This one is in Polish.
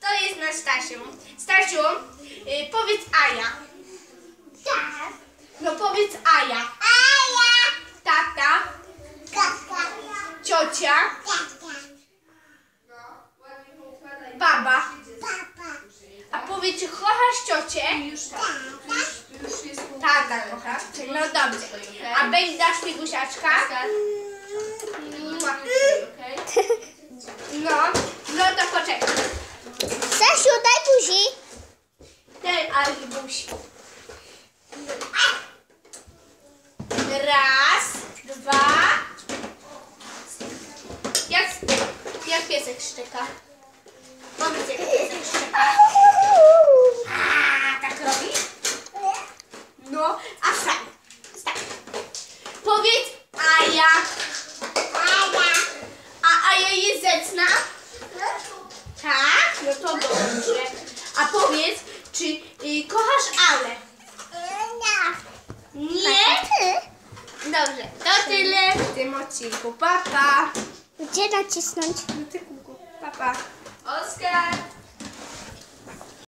To jest nasz Stasiu. Stasiu, y, powiedz Aja. Tak. No powiedz Aja. Aja. Tata, Kaka. ciocia, Kaka. baba. Papa. A powiedz, czy kochasz ciocię? Tak. Punkt. Tata kochasz. No dobrze. A będziesz dasz mi gusiaczka? Mua. Okej? No, no to poczekaj. Stasiu, buzi. Ten Alibuś. Raz, dwa. Jak, jak piesek szczeka? Powiedz, jak piesek szczeka. A, tak robi? No, a. Tak. Powiedz Aja. Aja. A Aja jest zecna? Tak? No to dobrze. A powiedz, czy y, kochasz Ale? Nie? Ty? Dobrze, to tyle w tym odcinku. Papa. Pa. Gdzie nacisnąć? No ty kuku. Papa. Oskar!